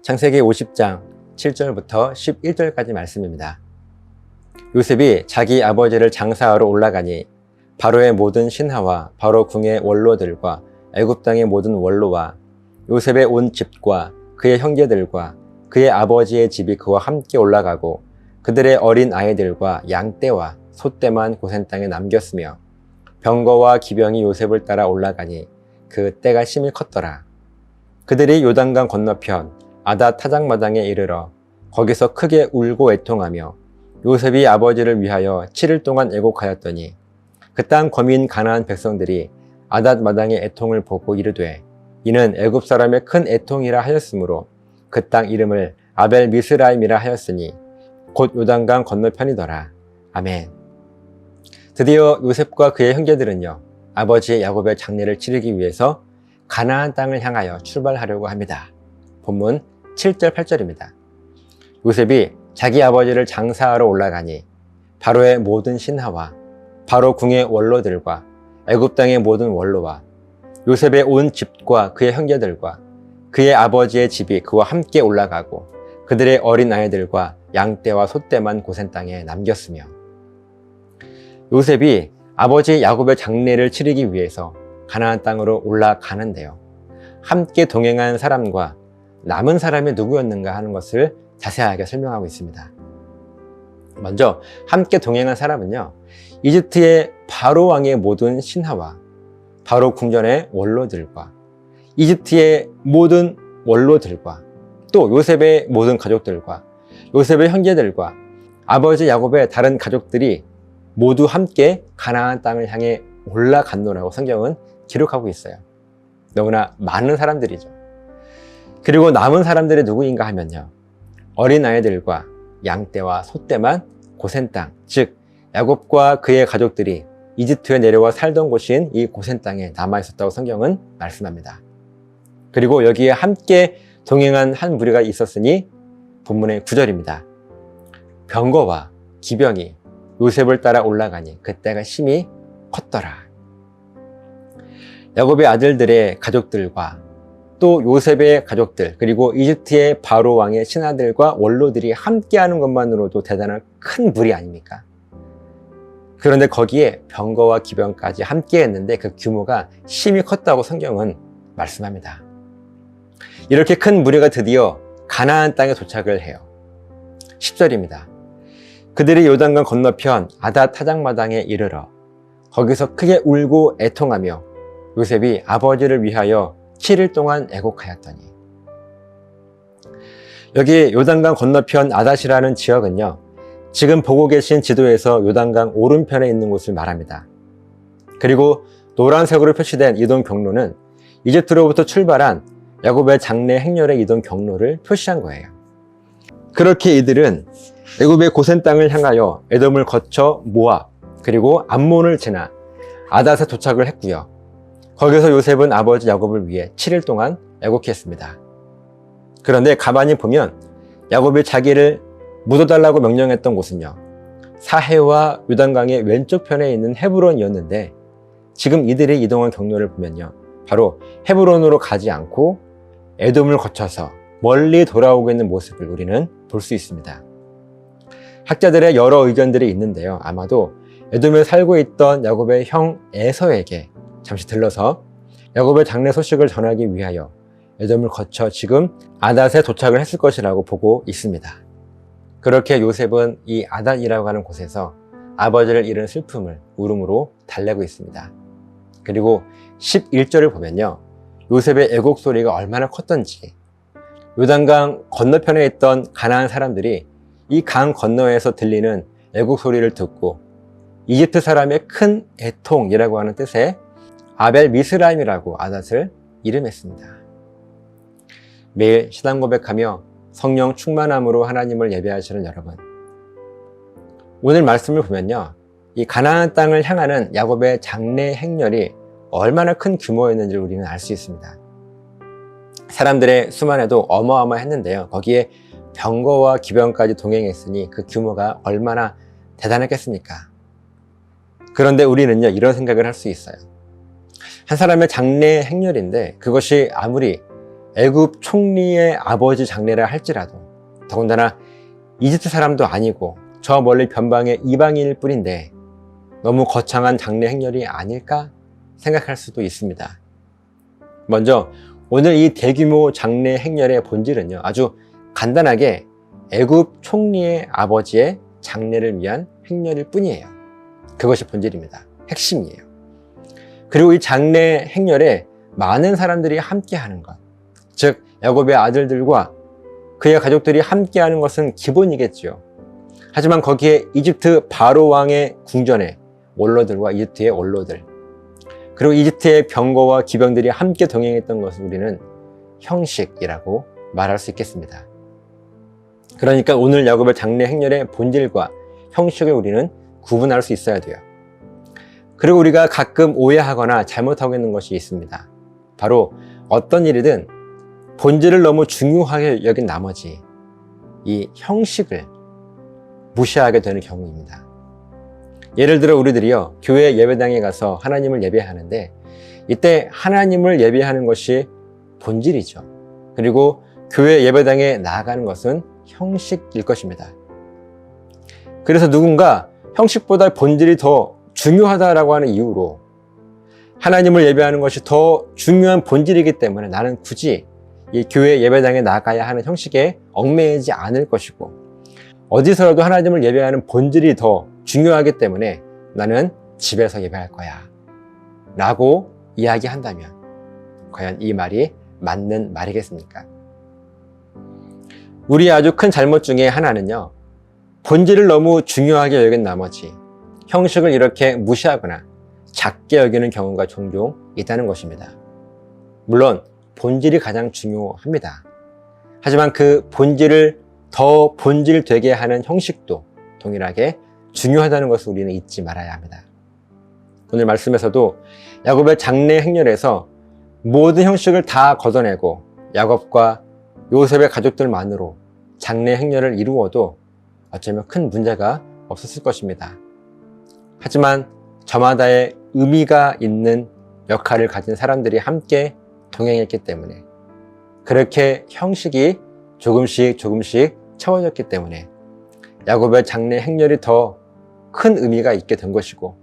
창세기 50장 7절부터 11절까지 말씀입니다. 요셉이 자기 아버지를 장사하러 올라가니 바로의 모든 신하와 바로 궁의 원로들과 애굽 땅의 모든 원로와 요셉의 온 집과 그의 형제들과 그의 아버지의 집이 그와 함께 올라가고 그들의 어린 아이들과 양떼와 소떼만 고센 땅에 남겼으며 병거와 기병이 요셉을 따라 올라가니 그 때가 심히 컸더라. 그들이 요단강 건너편 아다 타작마당에 이르러 거기서 크게 울고 애통하며 요셉이 아버지를 위하여 7일 동안 애곡하였더니 그 땅 거민 가나안 백성들이 아닷 마당의 애통을 보고 이르되 이는 애굽 사람의 큰 애통이라 하였으므로 그 땅 이름을 아벨 미스라임이라 하였으니 곧 요단강 건너편이더라. 아멘. 드디어 요셉과 그의 형제들은요 아버지 야곱의 장례를 치르기 위해서 가나안 땅을 향하여 출발하려고 합니다. 본문 7절 8절입니다. 요셉이 자기 아버지를 장사하러 올라가니 바로의 모든 신하와 바로 궁의 원로들과 애굽 땅의 모든 원로와 요셉의 온 집과 그의 형제들과 그의 아버지의 집이 그와 함께 올라가고 그들의 어린 아이들과 양떼와 소떼만 고센 땅에 남겼으며 요셉이 아버지 야곱의 장례를 치르기 위해서 가나안 땅으로 올라가는데요. 함께 동행한 사람과 남은 사람이 누구였는가 하는 것을 자세하게 설명하고 있습니다. 먼저 함께 동행한 사람은요. 이집트의 바로 왕의 모든 신하와 바로 궁전의 원로들과 이집트의 모든 원로들과 또 요셉의 모든 가족들과 요셉의 형제들과 아버지 야곱의 다른 가족들이 모두 함께 가나안 땅을 향해 올라갔노라고 성경은 기록하고 있어요. 너무나 많은 사람들이죠. 그리고 남은 사람들이 누구인가 하면요. 어린 아이들과 양떼와 소떼만 고센 땅, 즉 야곱과 그의 가족들이 이집트에 내려와 살던 곳인 이 고센 땅에 남아 있었다고 성경은 말씀합니다. 그리고 여기에 함께 동행한 한 무리가 있었으니 본문의 9절입니다. 병거와 기병이 요셉을 따라 올라가니 그때가 심히 컸더라. 야곱의 아들들의 가족들과 또 요셉의 가족들 그리고 이집트의 바로 왕의 신하들과 원로들이 함께하는 것만으로도 대단한 큰 무리 아닙니까? 그런데 거기에 병거와 기병까지 함께했는데 그 규모가 심히 컸다고 성경은 말씀합니다. 이렇게 큰 무리가 드디어 가나안 땅에 도착을 해요. 10절입니다. 그들이 요단강 건너편 아다 타작마당에 이르러 거기서 크게 울고 애통하며 요셉이 아버지를 위하여 7일 동안 애곡하였더니. 여기 요단강 건너편 아닷이라는 지역은요 지금 보고 계신 지도에서 요단강 오른편에 있는 곳을 말합니다. 그리고 노란색으로 표시된 이동 경로는 이집트로부터 출발한 야곱의 장례 행렬의 이동 경로를 표시한 거예요. 그렇게 이들은 애굽의 고센 땅을 향하여 에돔을 거쳐 모압 그리고 암몬을 지나 아닷에 도착을 했고요 거기서 요셉은 아버지 야곱을 위해 7일 동안 애곡했습니다. 그런데 가만히 보면 야곱이 자기를 묻어달라고 명령했던 곳은요. 사해와 요단강의 왼쪽 편에 있는 헤브론이었는데 지금 이들이 이동한 경로를 보면요. 바로 헤브론으로 가지 않고 에돔을 거쳐서 멀리 돌아오고 있는 모습을 우리는 볼 수 있습니다. 학자들의 여러 의견들이 있는데요. 아마도 에돔에 살고 있던 야곱의 형 에서에게 잠시 들러서 야곱의 장례 소식을 전하기 위하여 에돔을 거쳐 지금 아닷에 도착을 했을 것이라고 보고 있습니다. 그렇게 요셉은 이 아닷이라고 하는 곳에서 아버지를 잃은 슬픔을 울음으로 달래고 있습니다. 그리고 11절을 보면요. 요셉의 애곡 소리가 얼마나 컸던지 요단강 건너편에 있던 가나안 사람들이 이 강 건너에서 들리는 애곡 소리를 듣고 이집트 사람의 큰 애통이라고 하는 뜻의 아벨 미스라임이라고 아닷을 이름했습니다. 매일 시단 고백하며 성령 충만함으로 하나님을 예배하시는 여러분. 오늘 말씀을 보면요. 이 가나안 땅을 향하는 야곱의 장례 행렬이 얼마나 큰 규모였는지 우리는 알 수 있습니다. 사람들의 수만 해도 어마어마했는데요. 거기에 병거와 기병까지 동행했으니 그 규모가 얼마나 대단했겠습니까? 그런데 우리는요, 이런 생각을 할 수 있어요. 한 사람의 장례 행렬인데 그것이 아무리 애굽 총리의 아버지 장례라 할지라도 더군다나 이집트 사람도 아니고 저 멀리 변방의 이방인일 뿐인데 너무 거창한 장례 행렬이 아닐까 생각할 수도 있습니다. 먼저 오늘 이 대규모 장례 행렬의 본질은요. 아주 간단하게 애굽 총리의 아버지의 장례를 위한 행렬일 뿐이에요. 그것이 본질입니다. 핵심이에요. 그리고 이 장례 행렬에 많은 사람들이 함께 하는 것. 즉, 야곱의 아들들과 그의 가족들이 함께 하는 것은 기본이겠죠. 하지만 거기에 이집트 바로 왕의 궁전에 원로들과 이집트의 원로들, 그리고 이집트의 병거와 기병들이 함께 동행했던 것을 우리는 형식이라고 말할 수 있겠습니다. 그러니까 오늘 야곱의 장례 행렬의 본질과 형식을 우리는 구분할 수 있어야 돼요. 그리고 우리가 가끔 오해하거나 잘못하고 있는 것이 있습니다. 바로 어떤 일이든 본질을 너무 중요하게 여긴 나머지 이 형식을 무시하게 되는 경우입니다. 예를 들어 우리들이요, 교회 예배당에 가서 하나님을 예배하는데 이때 하나님을 예배하는 것이 본질이죠. 그리고 교회 예배당에 나아가는 것은 형식일 것입니다. 그래서 누군가 형식보다 본질이 더 중요하다라고 하는 이유로 하나님을 예배하는 것이 더 중요한 본질이기 때문에 나는 굳이 이 교회 예배당에 나가야 하는 형식에 얽매이지 않을 것이고 어디서라도 하나님을 예배하는 본질이 더 중요하기 때문에 나는 집에서 예배할 거야 라고 이야기한다면 과연 이 말이 맞는 말이겠습니까? 우리의 아주 큰 잘못 중에 하나는요 본질을 너무 중요하게 여긴 나머지 형식을 이렇게 무시하거나 작게 여기는 경우가 종종 있다는 것입니다. 물론 본질이 가장 중요합니다. 하지만 그 본질을 더 본질 되게 하는 형식도 동일하게 중요하다는 것을 우리는 잊지 말아야 합니다. 오늘 말씀에서도 야곱의 장례 행렬에서 모든 형식을 다 걷어내고 야곱과 요셉의 가족들만으로 장례 행렬을 이루어도 어쩌면 큰 문제가 없었을 것입니다. 하지만 저마다의 의미가 있는 역할을 가진 사람들이 함께 동행했기 때문에 그렇게 형식이 조금씩 조금씩 채워졌기 때문에 야곱의 장례 행렬이 더 큰 의미가 있게 된 것이고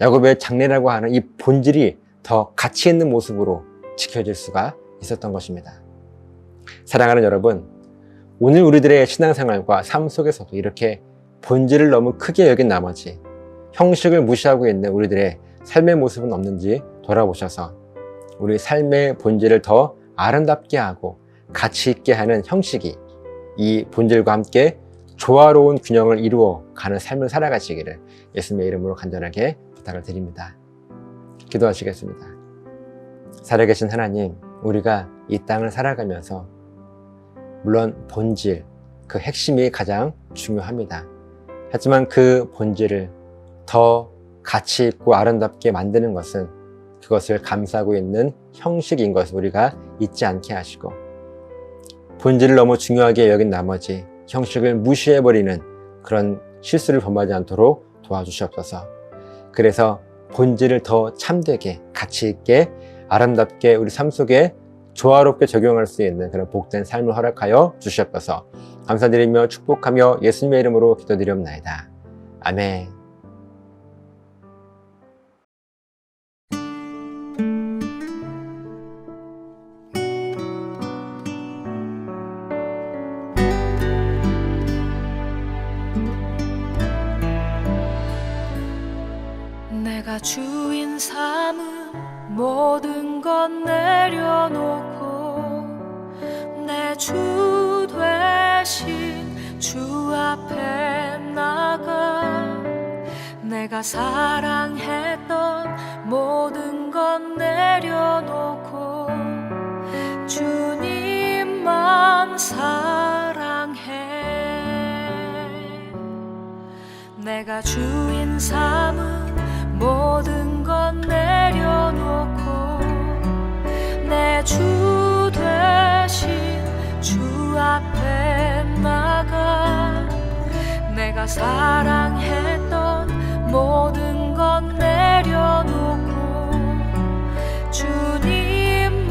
야곱의 장례라고 하는 이 본질이 더 가치 있는 모습으로 지켜질 수가 있었던 것입니다. 사랑하는 여러분, 오늘 우리들의 신앙생활과 삶 속에서도 이렇게 본질을 너무 크게 여긴 나머지 형식을 무시하고 있는 우리들의 삶의 모습은 없는지 돌아보셔서 우리 삶의 본질을 더 아름답게 하고 가치 있게 하는 형식이 이 본질과 함께 조화로운 균형을 이루어 가는 삶을 살아가시기를 예수님의 이름으로 간절하게 부탁을 드립니다. 기도하시겠습니다. 살아계신 하나님, 우리가 이 땅을 살아가면서 물론 본질, 그 핵심이 가장 중요합니다. 하지만 그 본질을 더 가치 있고 아름답게 만드는 것은 그것을 감싸고 있는 형식인 것을 우리가 잊지 않게 하시고 본질을 너무 중요하게 여긴 나머지 형식을 무시해버리는 그런 실수를 범하지 않도록 도와주시옵소서. 그래서 본질을 더 참되게 가치 있게 아름답게 우리 삶 속에 조화롭게 적용할 수 있는 그런 복된 삶을 허락하여 주시옵소서. 감사드리며 축복하며 예수님의 이름으로 기도드리옵나이다. 아멘. 사랑했던 모든 것 내려놓고 주님만 사랑해. 내가 주인 삼은 모든 것 내려놓고 내 주 대신 주 앞에 나가. 내가 사랑했던 모든 것 내려놓고 주님만